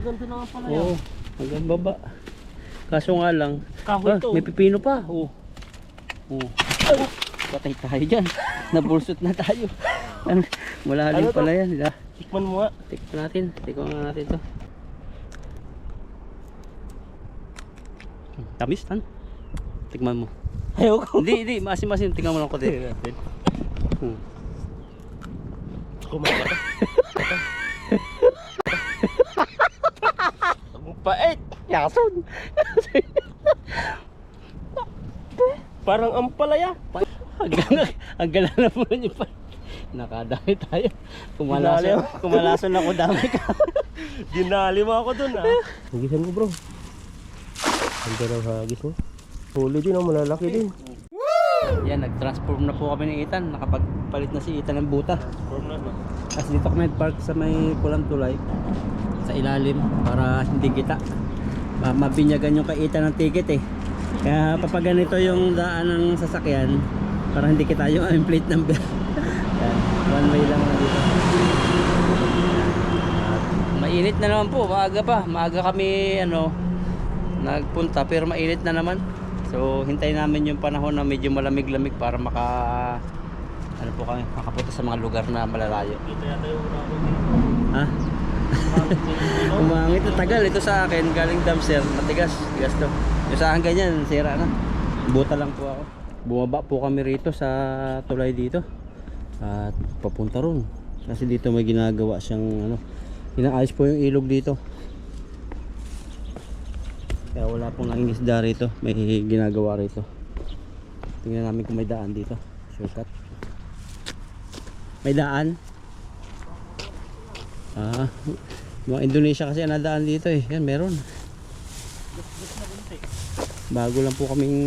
Ganda na nga pala Oo, hanggang baba. Kaso nga lang, Kahoy ah, to. may pipino pa. Oo. Oo. Patay tayo dyan. Nabulsot na tayo. Ano, Malalim Ano to? pala yan. Diba? Tikman mo nga. Tikman natin. Tikman nga natin to. Hmm, Tamis tan. Tikman mo. Ayoko. hindi, hindi. Masim-masim. Tikman mo lang ko din. Hmm. Kumain ka. Pait. Yason. Parang ampalaya. Hanggang, hanggang na po yun pa. Nakadami tayo. Kumalason, kumalason ako dami ka. Dinali mo ako dun ah. Hagisan ko bro. Ang ng hagis mo. Huli din ang malalaki din. Yan, nag-transform na po kami ni Ethan. Nakapagpalit na si Ethan ng buta. Form na no. Kasi dito kami nag-park sa may pulang tulay. Sa ilalim para hindi kita. Ma mabinyagan yung kay Ethan ng ticket eh. Kaya kapag ganito yung daan ng sasakyan, para hindi kita yung aming plate number. Yan, one way lang na dito. Mainit na naman po, maaga pa. Maaga kami ano, nagpunta pero mainit na naman. So hintayin namin yung panahon na medyo malamig-lamig para maka ano po kami, makapunta sa mga lugar na malalayo. Kita yata yung una ko dito. Ha? Umangit na tagal ito sa akin, galing dumpster, matigas, tigas to. Yung sa akin ganyan, sira na. Buta lang po ako. Bumaba po kami rito sa tulay dito. At papunta ron. Kasi dito may ginagawa siyang ano, inaayos po yung ilog dito. Kaya wala pong nangingisda rito, may ginagawa rito. Tingnan namin kung may daan dito. Shortcut. May daan? Ah, mga Indonesia kasi ang nadaan dito eh. Yan, meron. Bago lang po kaming,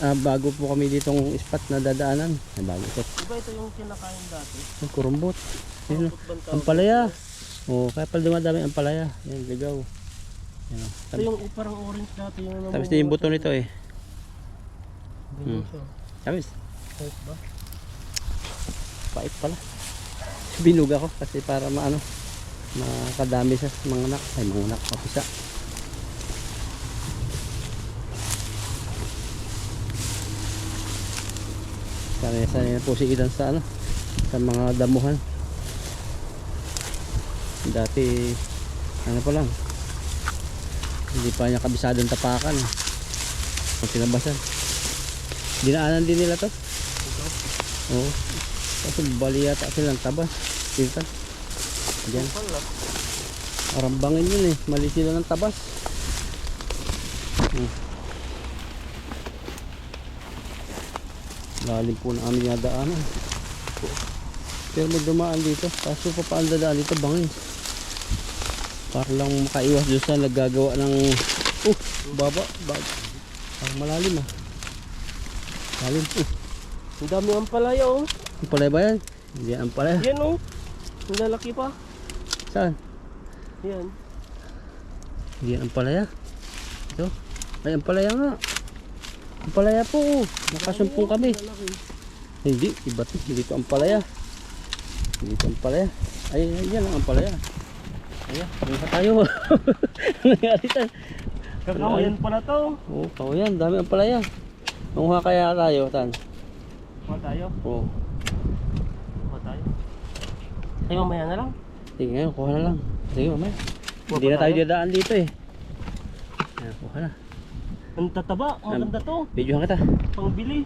ah, bago po kami ditong spot na dadaanan. Ay, bago ito. Diba ito yung kinakain dati? Ang kurumbot. Kurumbot ang palaya. Oh, kaya pala dumadami ang palaya. Yan, ligaw. Yan, oh. Ito yung parang orange dati yung Tapos din yung buto nito eh. Hmm. Tapos, Kahit ba? pait pala. Binug ako kasi para maano, makadami sa mga anak. Ay, mga anak, mapisa. Sanay sanay na po si Idan sa ano, sa mga damuhan. Dati, ano pa lang, hindi pa niya kabisadong tapakan. Kung sinabasan. Dinaanan din nila to. Oo. Kasi bali yata silang tabas. Diyan. Pala. Arambangin yun eh. Mali sila ng tabas. Hmm. Lalim po na aming nadaanan. Pero may dito. Kaso pa paano dadaan dito bangin. Para lang makaiwas doon sa naggagawa ng... Uh, baba. baba. Parang malalim ah. Lalim. Uh, Ang dami ang palaya oh. ang palay ba yan? Hindi ang palay. Yan oh. Ang lalaki pa. Saan? Yan. Hindi ang palaya. Ito. Ay, ang palaya nga. Ang palaya po. oh. Nakasumpong kami. Hindi, iba to. Dito ang palaya. Dito ang palaya. Ay, ay, yan ang palaya. Ayan, kuha tayo. Ano nangyari tayo? Kakawayan pala to. Oo, oh, yan. Dami ang palaya. Manguha kaya tayo, Tan. Kuha tayo. Oo. Kuha tayo. Ay, mamaya na lang. Sige, ngayon, kuha na lang. Sige, mamaya. Kuha Hindi na tayo tayo? dadaan dito eh. Ayan, kuha na. Ang tataba. Maganda to. Videohan kita. Pangbili.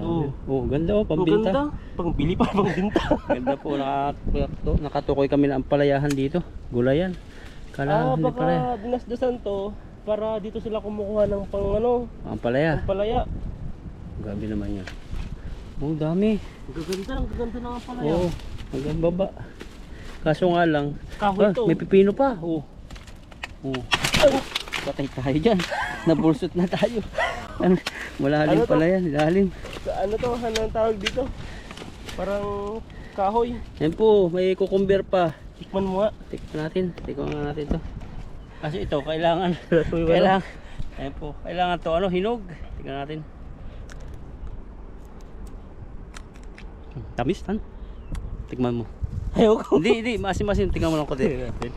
Oo. Oo, ganda oh, Ang pambinta. ganda. Pangbili pa, pangbinta. Ganda po, nakatukoy, nakatukoy kami ng palayahan dito. Gulayan. Kala, ah, baka dinasdasan to para dito sila kumukuha ng pang ano, Ang palaya. pang palaya. Grabe naman yan. Oh, dami. Ang gaganda, ang gaganda ng palaya. Oo, hanggang baba. Kaso nga lang, Kahoy ah, to. may pipino pa. Oo. Oo. Patay tayo dyan. Nabulsot na tayo. Ano, Malalim Ano to? pala yan, ilalim. Ano to? Ano ang tawag dito? Parang kahoy. Yan po, may kukumber pa. Tikman mo nga. Tikman natin, tikman nga natin to. Kasi ito, kailangan, Kailangan. kailangan, ayan po, kailangan to, ano, hinog. Tingnan natin. Hmm, Tamis, tan. Tikman mo. Ayaw ko. Hindi, hindi. Masin-masin. Tingnan mo lang ko din. Tingnan natin.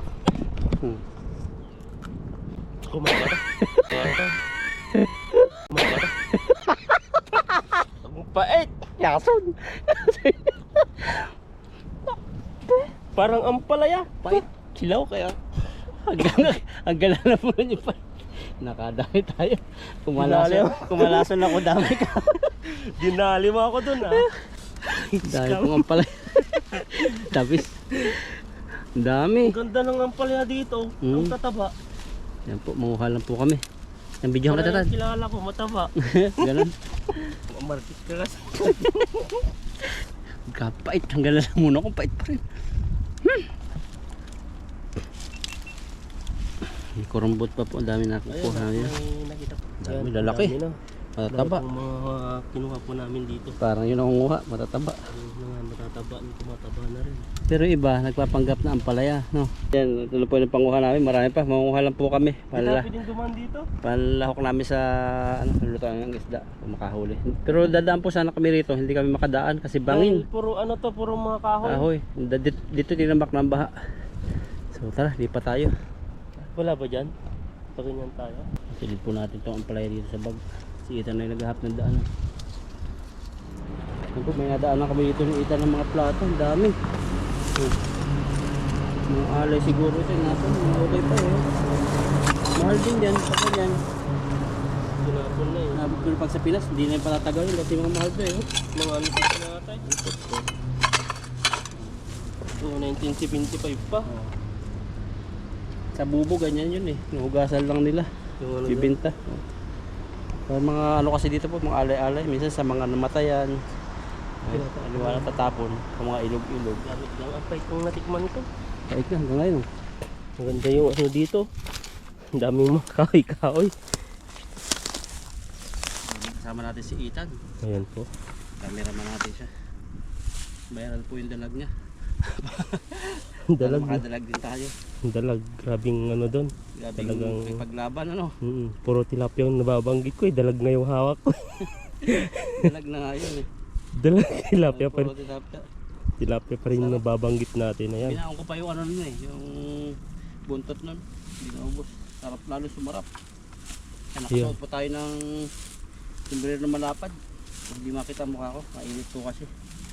Ang pait. Yason. Parang ampalaya. Pait. Silaw kaya. Hanggang, hanggang na po niyo pa. Nakadami tayo. Kumalason, ako. kumalason ako dami ka. Dinali mo ako dun ah. Dami pong ang pala. Tapis. Ang dami. Ang ganda ng ampalaya dito. Ang Hmm. tataba. Yan po, manguha lang po kami. Ang video ka Parang tatad. yung kilala ko, mataba. Ganun. Markit ka kasi. Kapait. Hanggang lang muna kung pait pa rin. Hmm. May kurumbot pa po. Ang dami nakita ko. Dami, lalaki. dami na. Matataba. Pong mga kinuha po namin dito. Parang yun ang kunguha. Matataba. Yung mga matataba, yung tumataba na rin. Pero iba, nagpapanggap na ang palaya. No? Yan, na po yung panguha namin. Marami pa. Manguha lang po kami. Pala. Din duman dito. Panlahok namin sa ano, lutuan ng isda kung makahuli. Pero dadaan po sana kami rito, hindi kami makadaan kasi bangin. Dahil puro ano to, puro mga kahoy. Kahoy. Dito, dito tinambak ng baha. So tara, di pa tayo. Wala ba dyan? Paganyan tayo. Silid po natin itong ampalaya dito sa bag. Si Ethan yung naghahap ng daan. Po, may nadaan na kami dito ng Ethan ng mga plato. Ang dami. Oh. Mga alay siguro ito. Nasa, mga okay pa eh. Mahal din yan. Pag yan. Tinapon na eh. Nabot ko na pag sa Pinas, hindi na yung patatagalin kasi mga mahal to eh. oh. Mga ano pa na tayo. So, 1975 pa. Sa bubo, ganyan yun eh. Nuhugasan lang nila. Yung ano Bibinta. May mga ano kasi dito po, mga alay-alay. Minsan sa mga namatayan. Ay, ano wala tatapon. Sa mga ilog-ilog. Gamit lang ang pait kong natikman ko. Kahit na hanggang ngayon. Maganda yung ano dito. Ang daming mga kahoy-kahoy. Kasama natin si Ethan. Ayan po. Cameraman natin siya. Viral po yung dalag niya. Dalag. Makadalag din tayo. Dalag. Grabing ano doon. Grabe Talagang- yung paglaban ano. Mm, puro tilapia yung nababanggit ko eh. Dalag na yung hawak ko. Dalag na nga yun eh. dalag tilapia pa rin. tilapia. Tilapia pa rin yung nababanggit natin. Ayan. Binaon ko pa yung ano nun eh. Yung buntot nun. Hindi naubos. Sarap lalo sumarap. Nakasuot po tayo ng sombrero na malapad. Hindi makita mukha ko. Mainit po kasi.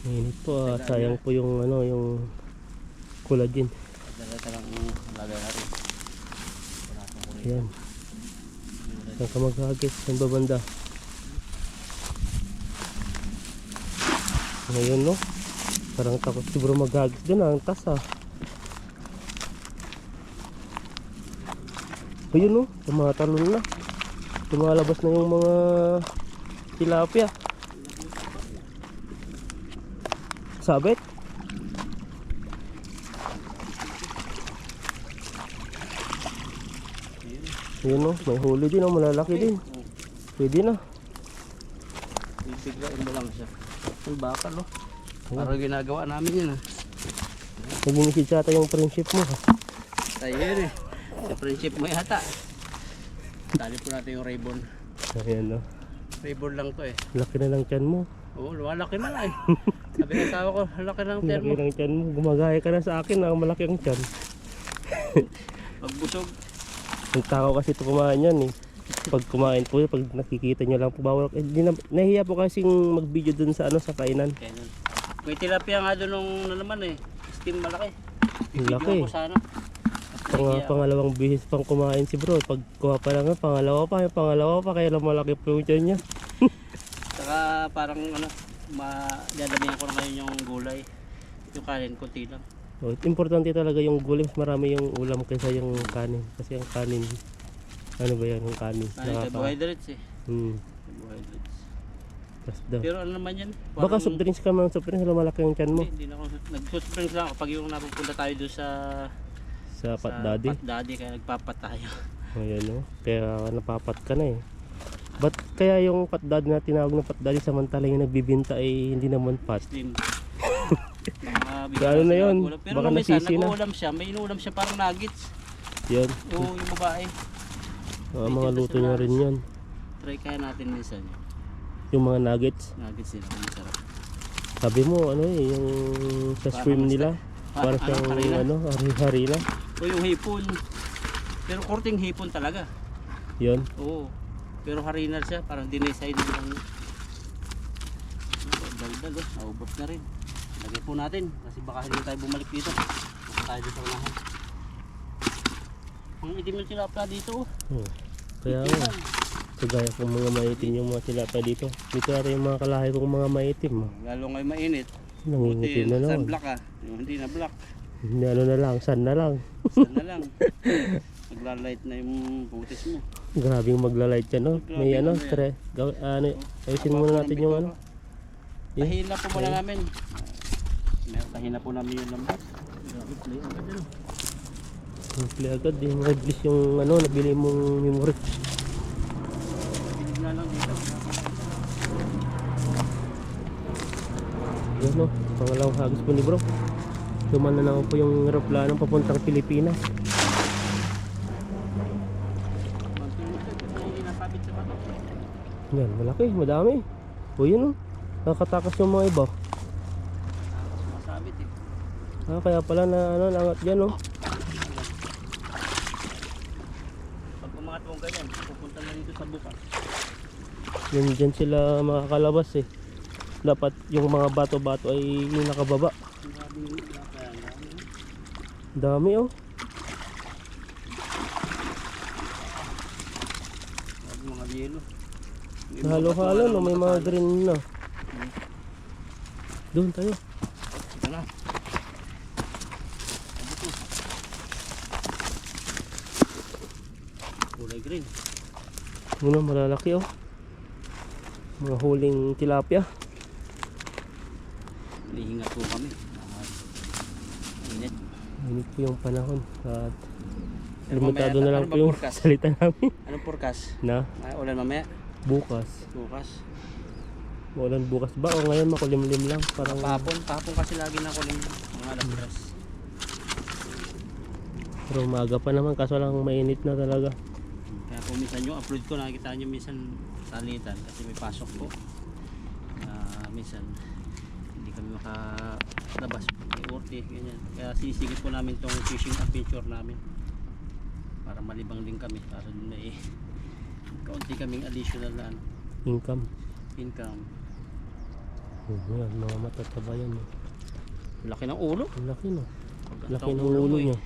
Mainit po ah. Sayang po yung ano yung collagen. Ayan. Saan ka maghagis? Saan ba banda? Ngayon no? Parang takot siguro maghagis doon ah. Ang tas ah. Ayun no? Tumatalon na. Tumalabas na yung mga tilapia. Sabit? Ayun no? May huli din oh. Malalaki din. Pwede na. Bibiglain mo lang siya. Ang bakal oh. Parang ginagawa namin yun ah. Nag-initiate sa yung friendship mo. ha? Tayo yun eh. Sa friendship mo yata. Tali po natin yung ribbon. Ayan no. Ribbon lang to eh. Laki na lang tiyan mo. Oo, lumalaki na eh. Sabi ng asawa ko, laki ng tiyan Laki mo. ng tiyan mo. Gumagaya ka na sa akin na malaki ang tiyan. Pag busog, Ang tao kasi ito kumain yan eh. Pag kumain po, pag nakikita nyo lang po bawal. Eh, di na, nahiya po kasing mag-video dun sa ano sa kainan. kaya nun. May tilapia nga doon nung naman eh. Steam malaki. Ang Video laki. ko sana. Pang, pangalawang bihis pang kumain si bro. Pag kuha pa lang, pangalawa pa, yung pangalawa pa, kaya lang malaki po yung tiyan niya. Saka parang ano, madadamihan ko na ngayon yung gulay. Yung kanin, konti lang. So, importante talaga yung gulay, mas marami yung ulam kaysa yung kanin. Kasi yung kanin, ano ba yan, yung kanin? Kanin, carbohydrates eh. Hmm, Carbohydrates. Pero ano naman yan? Baka soft drinks ka man, soft drinks, malaki yung tiyan mo. Hindi, hindi na ako. Nag-soft drinks lang ako pag yung napupunta tayo doon sa... Sa pat daddy. Pat daddy, kaya nagpapat tayo. Ayan no. Kaya napapat ka na eh. Ba't kaya yung pat daddy na tinawag na pat daddy samantala yung nagbibinta ay hindi naman pat? Slim. Lalo na yun. ulam. Pero Baka nung nasisi na. nag-uulam siya. May inuulam siya parang nuggets. Yan. Oo, yung babae. Ah, mga luto niya rin yan. Try kaya natin minsan. Yung mga nuggets. Nuggets nila. Ang sarap. Sabi mo ano eh, yung sa Parang stream nila. Ah, Para ano, siyang harina? ano, hari-harina. O yung hipon. Pero korting hipon talaga. Yun. Oo. Pero harina siya, parang dinesay din lang. Daldal oh, naubos na rin. Lagay po natin kasi baka hindi tayo bumalik dito. Baka tayo dito unahan. Ang itim yung tilapia dito oh. Hmm. Kaya nga, kagaya kong mga maitim yung mga tilapia dito. Dito rin yung mga kalahi kong mga maitim. ah. Lalo ngayon mainit. Nangingitim na Buti, naman. Sun black ah. Yung hindi na black. Hindi ano na lang, san na lang. Sun na lang. Naglalight na yung butis mo. Grabing magla-light yan, no? May Grabe ano, stress. Gaw- ano, ayusin muna natin yung ano. Tahin na po muna namin. Tahin na po namin yung lambat. Grabe, play agad ano. Simple agad, di mo iblis yung ano, nabili mong memory. Na lang dito. Yan no, pangalawang hagis po ni bro. Duman na naman po yung aeroplano papuntang Pilipinas. Magtulog kasi nasabit sa bato. Yan, malaki, madami. O yun oh, nakatakas yung mga iba. Tapos masabit eh. Ah, kaya pala na ano, nangat dyan oh. Pag umangat mo ganyan, pupunta na dito sa bukas. Yan dyan sila makakalabas eh. Dapat yung mga bato-bato ay nakababa. Yung dami. Dami oh. Grabe mga yelo. May mga Halo-halo no, may mga green na. Doon tayo. Ano to? Kulay green. Muna malalaki oh. Mga huling tilapia. Lihinga po kami. Init. Init po yung panahon at limitado mamaya, na lang ano po yung salita namin Anong forecast? na Ay, ulan mamaya. Bukas. Bukas. Maulan bukas ba o ngayon makulimlim lang parang Pahapon. Pahapon kasi lagi na kuling mga alas tres. pero umaga pa naman kaso lang mainit na talaga. Kaya po minsan yung upload ko nakikita nyo minsan salitan kasi may pasok po. Ah, minsan hindi kami makalabas. May orte, ganyan. Kaya sisigit po namin tong fishing adventure namin. Para malibang din kami. Para may kaunti kaming additional na ano, Income. income. Oh, yan, mga matataba yan. eh. Laki ng ulo. Ang laki no. Pag Laki ang ng ulo mo eh. niya.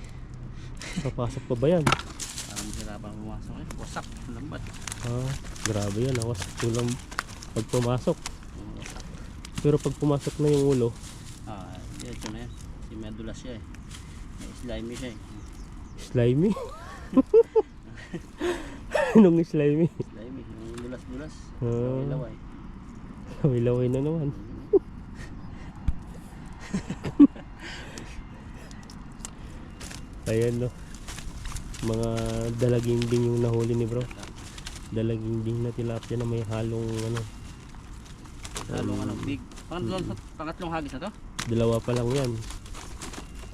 Papasok pa ba yan? Parang mahirapan pumasok eh. Wasak, lambat. Ah, grabe yan. Awas tulang pag pumasok. Wasak. Pero pag pumasok na yung ulo, Ah, ito na yan. Si Medulas siya eh. May slimy siya eh. slimy. Anong slimy? Slimy, yung dulas-dulas. Ah. Yung ilaway. Laway-laway na naman. Ayan no. Mga dalaging ding yung nahuli ni bro. Dalaging ding na tilapia na may halong ano. Halong ano, big. Pangatlong, pangatlong hagis na to? Dalawa pa lang yan.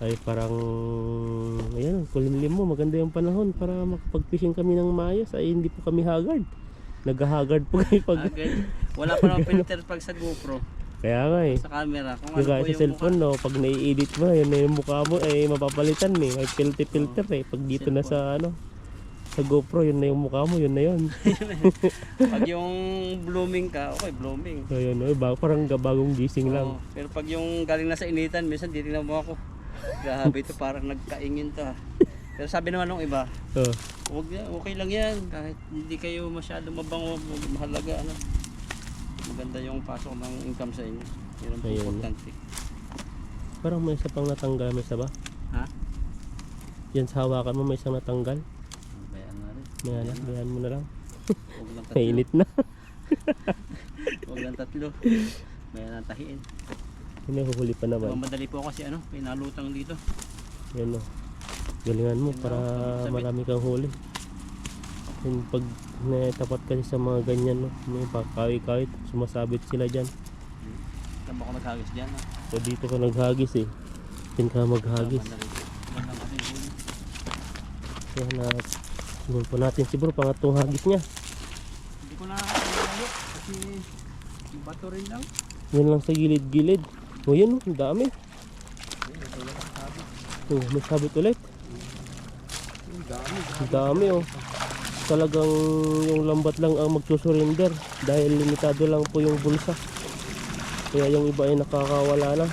Ay parang ayan, kulimlim mo, maganda yung panahon para makapag-fishing kami ng maayos ay hindi po kami haggard. Nag-haggard po kami pag. Wala pa naman filter pag sa GoPro. kaya nga eh. Sa camera. Kung ano Yung po sa cellphone no, pag nai-edit mo, yun na yung mukha mo ay mapapalitan eh. May filter filter eh. Pag dito na sa ano, sa GoPro, yun na yung mukha mo, yun na yun. Pag yung blooming ka, okay, blooming. So yun, oh, parang bagong gising lang. Oo. Pero pag yung galing na sa initan, minsan titignan mo ako. Grabe ito, parang nagkaingin to ha. Pero sabi naman ng iba, Oh, yan, okay lang yan. Kahit hindi kayo masyado mabango, mahalaga ano. Maganda yung pasok ng income sa inyo. Yun ang Ayun. importante. parang may isa pang natanggal, may isa ba? Ha? Yan sa hawakan mo, may isang natanggal. Bayaan na rin. May bayan mo na lang. Huwag lang tatlo. Mainit na. Huwag lang tatlo. Bayaan ang tahiin. Hinuhuli pa naman. madali po kasi ano, may nalutang dito. Yan o. Galingan mo para marami kang huli. Yung pag natapat kasi sa mga ganyan, no, may pakawit-kawit, sumasabit sila dyan. Saan ba ako naghagis dyan? Ha? So dito ka naghagis eh. Diyan ka maghagis. Kaya na, sunod po natin si bro, pangatong hagis niya. Hindi ko na kasi yung bato rin lang. Yan lang sa gilid-gilid. O yun, oh, ang dami. Ang tao. Oh, may sabit ulit. Ang dami oh. Talagang yung lambat lang ang magsusurrender dahil limitado lang po yung bulsa. Kaya yung iba ay nakakawala na.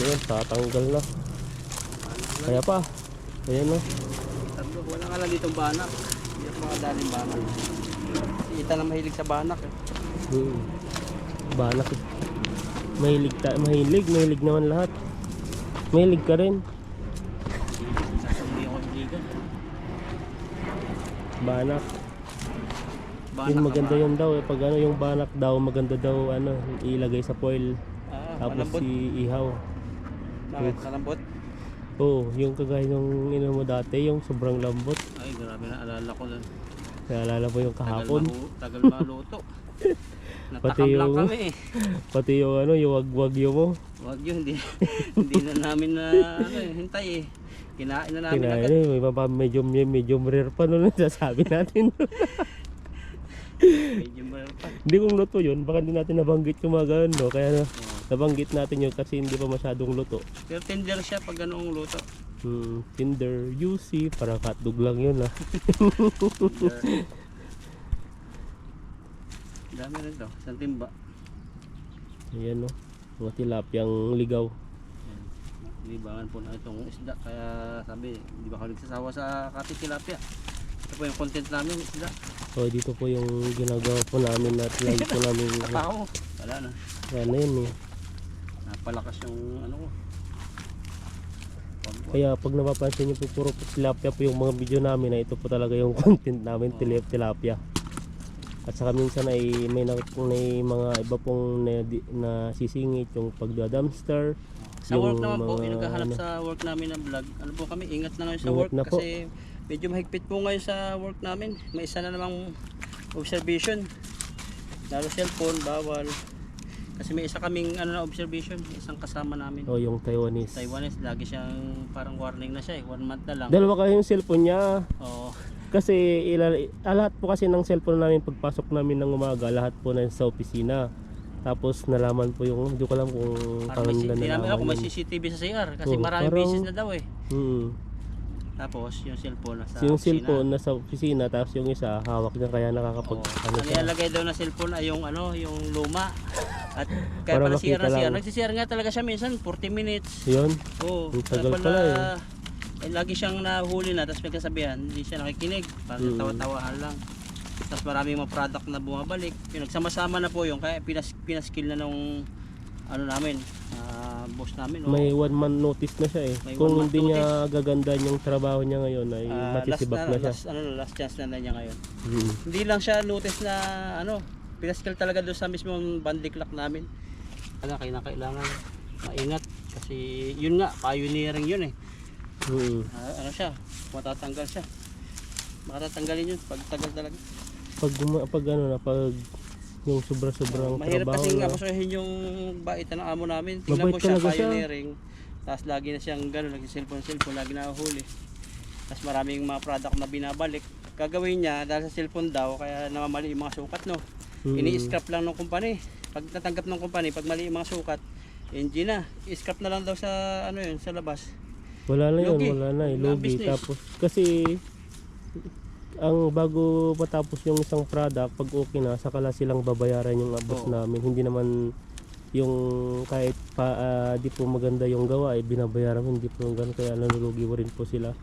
Ayan, tatanggal na. Kaya pa. Ayan oh. Tatlo, wala nga lang ditong banak. Hindi ako makadaling banak. Si Ita na mahilig sa banak eh. Hmm. Banak eh. Mahilig, ta mahilig, mahilig naman lahat. Mahilig ka rin. Yung. Banak. Banak yun ka maganda yun daw eh. Pag ano yung banak daw, maganda daw ano, ilagay sa foil. Ah, Tapos malambot. si ihaw. Bakit? Malambot? Oo, yung kagaya nung ino mo dati, yung sobrang lambot. Ay, grabe na alala ko nun. Kaya alala mo yung Tagal, kahapon. mahu- tagal maluto. Pati yung- kami eh. Pati yung ano, yung wag-wagyo mo. Wag yun, hindi, hindi na namin na ano, eh, hintay eh. Kinain na namin Kinain agad. eh, may medyo, medyo rare pa nun sasabi natin. Medyo meron pa. hindi kong luto yun, baka hindi natin nabanggit yung mga ganun, no? Kaya Oo. nabanggit natin yun kasi hindi pa masyadong luto. Pero tender siya pag ganoong luto. Hmm, Tinder, UC, para hotdog lang yun ah. Dami rin to. Isang timba. Ayan no, mga tilapyang ligaw. Yan. Libangan po na itong isda. Kaya sabi, hindi ba kami nagsasawa sa kati tilapia? Ito po yung content namin, isda. So dito po yung ginagawa po namin at lagi po namin Tao. Wala na. ano yun eh. Napalakas yung ano ko. Kaya pag napapansin nyo po puro po tilapia po yung mga video namin na ito po talaga yung content namin tilip tilapia. At saka minsan ay may, na, may mga iba pong na, na sisingit yung pagda-dumpster. Sa work naman po, mga yung naghahanap ano. sa work namin na vlog, ano po kami, ingat na ngayon sa work na po. kasi medyo mahigpit po ngayon sa work namin. May isa na namang observation. Lalo cellphone, bawal. Kasi may isa kaming ano na observation, isang kasama namin. O yung Taiwanese. Taiwanese, lagi siyang parang warning na siya eh, one month na lang. Dalawa kayo yung cellphone niya. Oo. Kasi ilal, ah, lahat po kasi ng cellphone namin pagpasok namin ng umaga, lahat po na sa opisina. Tapos nalaman po yung, hindi ko alam kung Parang nila hindi namin alam kung may. CCTV sa CR kasi Oo, maraming parang- beses na daw eh. Mm. Tapos yung cellphone nasa yung opisina. cellphone nasa opisina, tapos yung isa hawak niya kaya nakakapag Oo. ano Ang siya. ilalagay daw na cellphone ay yung ano, yung luma. At kaya Para pala CR makita na CR. lang. Nagsisiyar nga talaga siya minsan, 40 minutes. Yun. Oo. Ang tagal pala, pala eh, lagi siyang nahuli na, tapos nagkasabihan, hindi siya nakikinig. Parang Mm. tawa-tawahan lang. Tapos maraming mga product na bumabalik. Yung nagsama-sama na po yung kaya pinas, pinaskill na nung ano namin, ah, boss namin. oo. May one month notice na siya eh. May Kung hindi niya gaganda yung trabaho niya ngayon ay last masisibak na, na, siya. last, ano, last chance na na niya ngayon. Mm. Hindi lang siya notice na ano, pinaskill talaga doon sa mismong bandiklak namin. Kaya kailangan maingat kasi yun nga, pioneering yun eh. Ah, ano siya, matatanggal siya. Matatanggalin yun pag tagal talaga. Pag, pag ano na, pag yung sobra-sobrang Mahirap trabaho kasi na. nga basuhin yung baitan ng amo namin. Tingnan Mabait mo siya, talaga siya. pioneering. Tapos lagi na siyang gano'n, cellphone, lagi nahuhuli. Tapos maraming mga product na binabalik. Gagawin niya dahil sa cellphone daw, kaya namamali yung mga sukat no. Mm. Ini-scrap lang ng company. Pag natanggap ng company, pag mali yung mga sukat, engine na. I-scrap na lang daw sa ano yun, sa labas. Wala na yun, Lugi. wala na eh, Wala lugi. business. Tapos, kasi, ang bago matapos yung isang product, pag okay na, saka lang silang babayaran yung abos Oo. namin. Hindi naman yung kahit pa ah, di po maganda yung gawa, eh, binabayaran mo, hindi po yung ganun, kaya nanulugi mo rin po sila.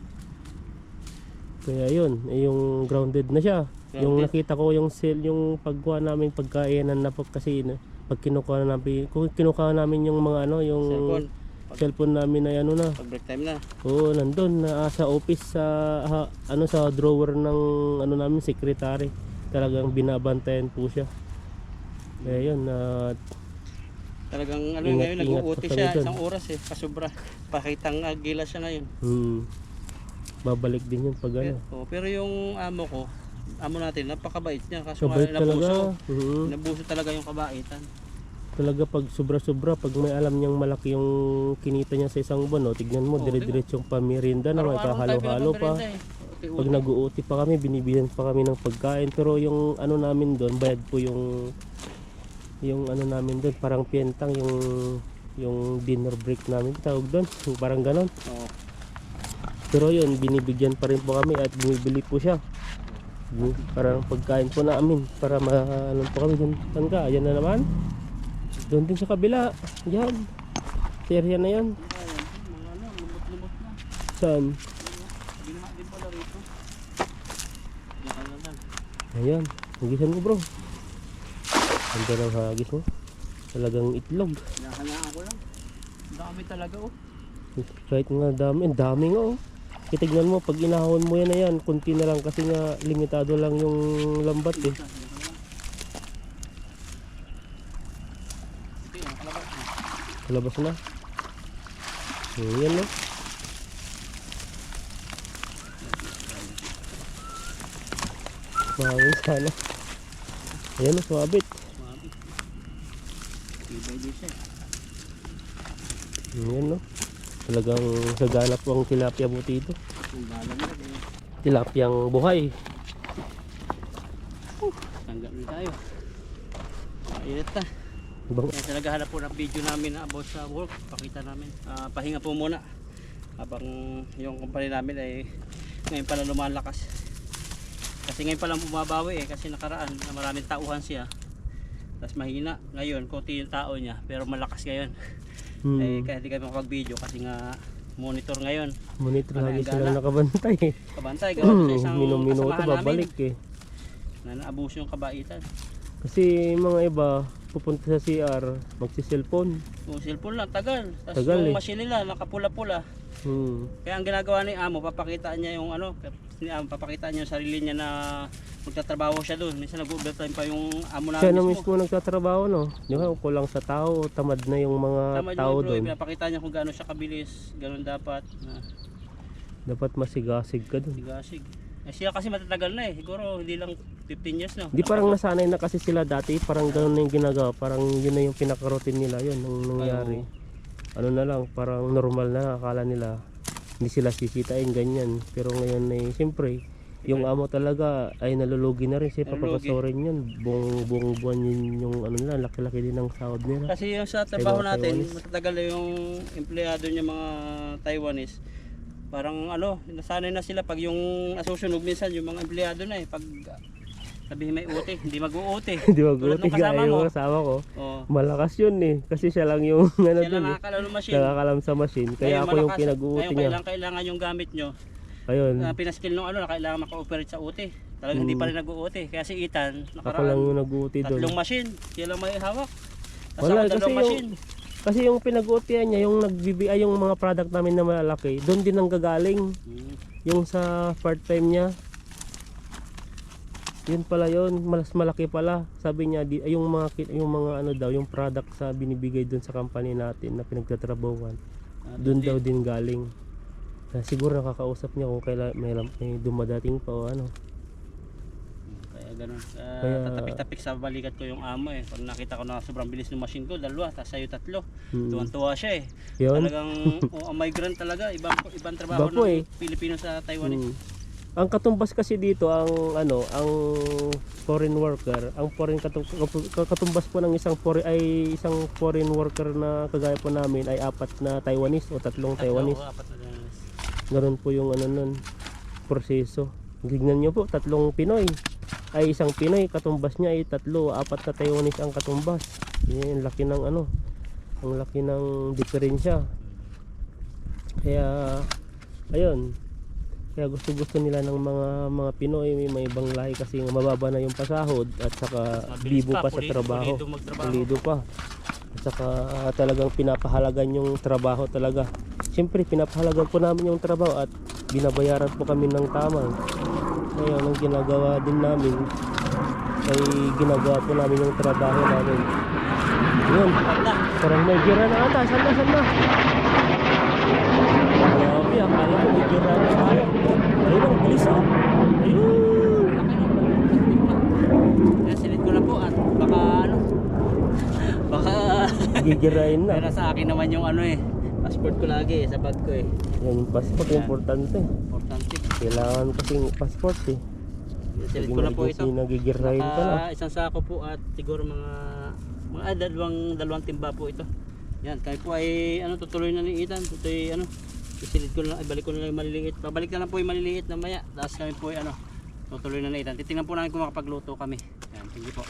Kaya yun, eh, yung grounded na siya. Yung Grounded. nakita ko yung sale, yung pagkuha namin pagkainan na po kasi na, pag kinukuha namin, kung kinukuha namin yung mga ano, yung Cellphone. Cellphone namin ay ano na, Pag break time na. Oo, nandun na sa office sa ha- ano sa drawer ng ano namin secretary. Talagang binabantayan po siya. Kaya yun, na Talagang ano Ingat- ngayon, ingat nag-uuti pa kami siya dun. isang oras eh. Kasubra. Pakitang agila siya ngayon. hmm, babalik din yun pag ano. Pero, oh, pero yung amo ko, amo natin, napakabait niya. Kaso nga Kabait talaga. nabuso. Mhm. Nabuso talaga yung kabaitan. Talaga pag sobra-sobra, pag may alam niyang malaki yung kinita niya sa isang buwan, no, tignan mo, Oo, dire-diretsong pamirinda na may kahalo-halo pa. eh. Pag nag-uuti pa kami, binibigyan pa kami ng pagkain. Pero yung ano namin doon, bayad po yung yung ano namin doon, parang pientang yung yung dinner break namin tawag doon parang ganon Oo. pero yun binibigyan pa rin po kami at bumibili po siya parang pagkain po namin para ma ano po kami dun tangga ayan na naman doon din sa kabila. Yan. Sa area na yan. Saan? Ayan. Hagisan mo bro. Ganda ng hagis mo talagang itlog. Hinahangaan ko lang. Ang Dami talaga oh. kahit nga dami ang dami nga oh. Kitignan mo, pag inahon mo yan na yan, kunti na lang kasi nga limitado lang yung lambat eh. Isa, diyan lang. Ito yung kalabas na. Palabas na. Hmm, yan no. Mahangin sana. Ayan no, sumabit. Mabit. Ibay din siya. Hmm, yan no. Talagang gaganap ang tilapia mo dito. Na. Tilapiang buhay. Tanggap rin tayo. Mainit na. Kaya sa naghahanap po ng video namin na about sa work, pakita namin. Ah, pahinga po muna. Habang yung company namin ay ngayon pala lumalakas. Kasi ngayon pala bumabawi eh. Kasi nakaraan na maraming tauhan siya. Tapos mahina. Ngayon, konti yung tao niya. Pero malakas ngayon. hmm, Eh, kaya hindi kami makapag-video kasi nga monitor ngayon. monitor lagi silang nakabantay eh. Kabantay, gawa sa isang kasamahan namin babalik eh. na naabuso yung kabaitan. Kasi mga iba, pupunta sa CR, magsi-cellphone. Yung cellphone lang, tagal. Tapos Tagal yung eh. machine nila, nakapula-pula. Hmm. Kaya ang ginagawa ni Amo, papakita niya yung ano, ni Amo, papakita niya yung sarili niya na magtatrabaho siya doon. Minsan nag-overtime pa yung Amo Siya na namin mismo nagtatrabaho no. Di ba kulang sa tao, tamad na yung mga Tama tao bro, doon. pinapakita niya kung gaano siya kabilis, ganun dapat. Na, Dapat masigasig ka doon. sigasig. Eh, siya kasi matatagal na eh, siguro hindi lang 15 years na. Di parang nasanay na kasi sila dati, parang gano'n na yung ginagawa, parang yun na yung pinaka-routine nila yun nung nangyari. Ano na lang, parang normal na akala nila hindi sila sisitain ganyan. Pero ngayon eh, siyempre, yung amo talaga ay nalulugi na rin. Siyempre, Nalulugi. papasorin yun. Buong, buong buwan yun yung ano nila, laki-laki din ng sahod nila. Kasi yung sa trabaho natin, Taiwanese. matatagal na yung empleyado niya mga Taiwanese. Parang ano, nasanay na sila pag yung asusunog minsan yung mga empleyado na eh. Pag sabihin may uti, hindi mag-uuti. Di ba Tulad guti nung kasama kaya mo. yung kasama ko? Oh. Malakas yun eh. Kasi siya lang yung ano Siya dun lang eh. nakakalalo machine. Nakakalam sa machine. Kaya Ngayon, ako yung malakas. pinag-uuti Ngayon, niya. kailangan, kailangan yung gamit nyo. Ayun. Uh, pinaskill nung ano, na kailangan maka-operate sa uti. Talagang hindi pa rin nag-uuti. Kaya si Ethan, Hmm. Ako lang nakaraan, yung nag-uuti doon. tatlong machine. Siya lang may hawak. Tapos Wala, ako dalawang yung- machine. Kasi yung pinag-uutian niya, yung nagbibigay yung mga product namin na malalaki, doon din ang gagaling. Yung sa part-time niya, yun pala yun, mas malaki pala. Sabi niya, di, yung mga yung mga ano daw, yung product sa binibigay doon sa company natin na pinagtatrabahuan, Ah, doon daw din galing. Na siguro nakakausap niya kung kailan may, may dumadating pa o ano. Ganun. Uh, Kaya- Tatapik-tapik sa balikat ko yung amo eh. Pag nakita ko na sobrang bilis ng machine ko, dalawa, tapos sa'yo tatlo. Mm. Tuwan-tuwa siya eh. Yun. Talagang oh, migrant talaga. Ibang, ibang trabaho Iba po ng eh. Pilipino sa Taiwan eh. Mm. Ang katumbas kasi dito ang ano, ang foreign worker, ang foreign katu- katumbas po ng isang foreign ay isang foreign worker na kagaya po namin ay apat na Taiwanese o tatlong Tatlo, Taiwanese. apat na Taiwanese. Ganun po yung ano nun, proseso. Tignan nyo po, tatlong Pinoy. Ay isang Pinoy, katumbas niya ay tatlo, apat na Taiwanese ang katumbas. Yan, laki ng ano, ang laki ng diferensya. Kaya, ayun, kaya gusto gusto nila ng mga mga Pinoy may, may ibang lahi kasi nga mababa na yung pasahod at saka bibo pa, pa sa trabaho. pulido pa. At saka ah, talagang pinapahalagan yung trabaho talaga. Siyempre pinapahalagan po namin yung trabaho at binabayaran po kami ng tama ngayon ang ginagawa din namin ay ginagawa po namin yung trabaho namin. Yun. Parang may gira na ata. Saan na saan na? Grabe akala ko may gira na tayo. Ayun ang bilis oh. Ko na po at baka ano, baka gigirain na. Pero sa akin naman yung ano eh, passport ko lagi eh, sa bag ko eh. yan yung passport Importante. Kailangan kasing passport eh Silid ko na po ito. nagigirain ka na Naka isang sako po at siguro mga mga ah, dalawang dalawang timba po ito. Yan, kami po ay ano tutuloy na ni Ethan. Tutoy ano, isilid ko na lang, ibalik ko na lang yung maliliit. Babalik na lang po yung maliliit na maya. Tapos kami po ay ano, tutuloy na ni Ethan. Titingnan po namin kung makapagluto kami. Yan, hindi po.